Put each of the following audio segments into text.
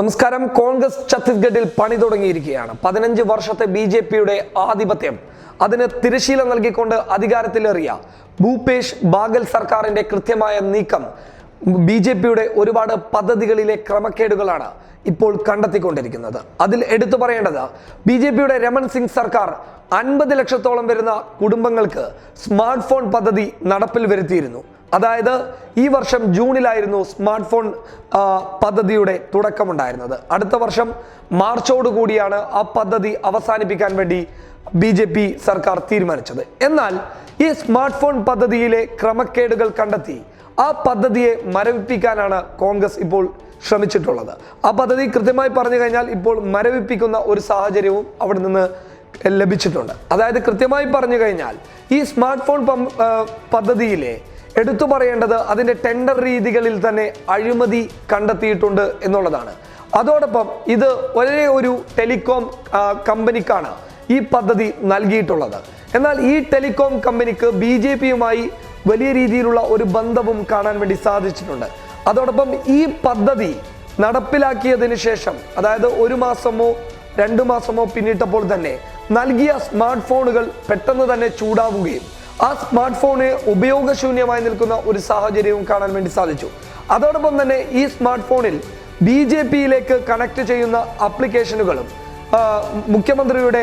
നമസ്കാരം. കോൺഗ്രസ് ഛത്തീസ്ഗഡിൽ പണി തുടങ്ങിയിരിക്കുകയാണ്. പതിനഞ്ച് വർഷത്തെ ബി ജെ പിയുടെ ആധിപത്യം. അതിന് തിരശീല നൽകിക്കൊണ്ട് അധികാരത്തിലേറിയ ഭൂപേഷ് ബാഗൽ സർക്കാരിന്റെ കൃത്യമായ നീക്കം ബി ജെ പിയുടെ ഒരുപാട് പദ്ധതികളിലെ ക്രമക്കേടുകളാണ് ഇപ്പോൾ കണ്ടെത്തിക്കൊണ്ടിരിക്കുന്നത്. അതിൽ എടുത്തു പറയേണ്ടത് ബി ജെ പിയുടെ രമൺ സിംഗ് സർക്കാർ അൻപത് ലക്ഷത്തോളം വരുന്ന കുടുംബങ്ങൾക്ക് സ്മാർട്ട് ഫോൺ പദ്ധതി നടപ്പിൽ വരുത്തിയിരുന്നു. അതായത് ഈ വർഷം ജൂണിലായിരുന്നു സ്മാർട്ട് ഫോൺ പദ്ധതിയുടെ തുടക്കമുണ്ടായിരുന്നത്. അടുത്ത വർഷം മാർച്ചോടുകൂടിയാണ് ആ പദ്ധതി അവസാനിപ്പിക്കാൻ വേണ്ടി ബി ജെ പി സർക്കാർ തീരുമാനിച്ചത്. എന്നാൽ ഈ സ്മാർട്ട് ഫോൺ പദ്ധതിയിലെ ക്രമക്കേടുകൾ കണ്ടെത്തി ആ പദ്ധതിയെ മരവിപ്പിക്കാനാണ് കോൺഗ്രസ് ഇപ്പോൾ ശ്രമിച്ചിട്ടുള്ളത്. ആ പദ്ധതി കൃത്യമായി പറഞ്ഞു കഴിഞ്ഞാൽ ഇപ്പോൾ മരവിപ്പിക്കുന്ന ഒരു സാഹചര്യവും അവിടെ നിന്ന് ലഭിച്ചിട്ടുണ്ട്. അതായത് കൃത്യമായി പറഞ്ഞു കഴിഞ്ഞാൽ ഈ സ്മാർട്ട് ഫോൺ പദ്ധതിയിലെ എടുത്തു പറയേണ്ടത് അതിന്റെ ടെൻഡർ രീതികളിൽ തന്നെ അഴിമതി കണ്ടെത്തിയിട്ടുണ്ട് എന്നുള്ളതാണ്. അതോടൊപ്പം ഇത് ഒരേ ഒരു ടെലികോം കമ്പനിക്കാണ് ഈ പദ്ധതി നൽകിയിട്ടുള്ളത്. എന്നാൽ ഈ ടെലികോം കമ്പനിക്ക് ബി ജെ പിയുമായി വലിയ രീതിയിലുള്ള ഒരു ബന്ധവും കാണാൻ വേണ്ടി സാധിച്ചിട്ടുണ്ട്. അതോടൊപ്പം ഈ പദ്ധതി നടപ്പിലാക്കിയതിന് ശേഷം അതായത് ഒരു മാസമോ രണ്ടു മാസമോ പിന്നിട്ടപ്പോൾ തന്നെ നൽകിയ സ്മാർട്ട് ഫോണുകൾ പെട്ടെന്ന് തന്നെ ചൂടാവുകയും ആ സ്മാർട്ട് ഫോണ് ഉപയോഗശൂന്യമായി നിൽക്കുന്ന ഒരു സാഹചര്യവും കാണാൻ വേണ്ടി സാധിച്ചു. അതോടൊപ്പം തന്നെ ഈ സ്മാർട്ട് ഫോണിൽ ബി ജെ പിയിലേക്ക് കണക്ട് ചെയ്യുന്ന ആപ്ലിക്കേഷനുകളും മുഖ്യമന്ത്രിയുടെ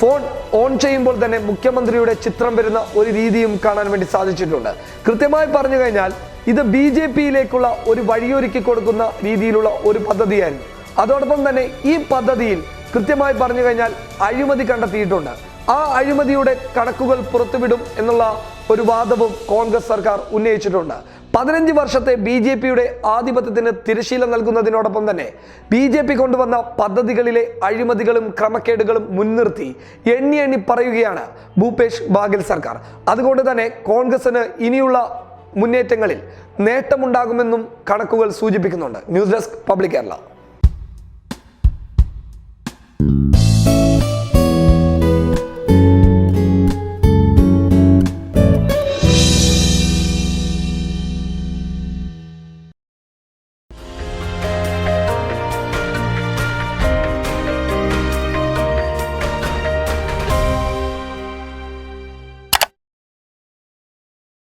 ഫോൺ ഓൺ ചെയ്യുമ്പോൾ തന്നെ മുഖ്യമന്ത്രിയുടെ ചിത്രം വരുന്ന ഒരു രീതിയും കാണാൻ വേണ്ടി സാധിച്ചിട്ടുണ്ട്. കൃത്യമായി പറഞ്ഞു കഴിഞ്ഞാൽ ഇത് ബി ജെ പിയിലേക്കുള്ള ഒരു വഴിയൊരുക്കി കൊടുക്കുന്ന രീതിയിലുള്ള ഒരു പദ്ധതിയായിരുന്നു. അതോടൊപ്പം തന്നെ ഈ പദ്ധതിയിൽ കൃത്യമായി പറഞ്ഞു കഴിഞ്ഞാൽ അഴിമതി കണ്ടെത്തിയിട്ടുണ്ട്. ആ അഴിമതിയുടെ കണക്കുകൾ പുറത്തുവിടും എന്നുള്ള ഒരു വാദവും കോൺഗ്രസ് സർക്കാർ ഉന്നയിച്ചിട്ടുണ്ട്. പതിനഞ്ച് വർഷത്തെ ബി ജെ പിയുടെ ആധിപത്യത്തിന് തിരശീല നൽകുന്നതിനോടൊപ്പം തന്നെ ബി ജെ പി കൊണ്ടുവന്ന പദ്ധതികളിലെ അഴിമതികളും ക്രമക്കേടുകളും മുൻനിർത്തി എണ്ണി എണ്ണി പറയുകയാണ് ഭൂപേഷ് ബാഗൽ സർക്കാർ. അതുകൊണ്ട് തന്നെ കോൺഗ്രസിന് ഇനിയുള്ള മുന്നേറ്റങ്ങളിൽ നേട്ടമുണ്ടാകുമെന്നും കണക്കുകൾ സൂചിപ്പിക്കുന്നുണ്ട്. News desk public Kerala.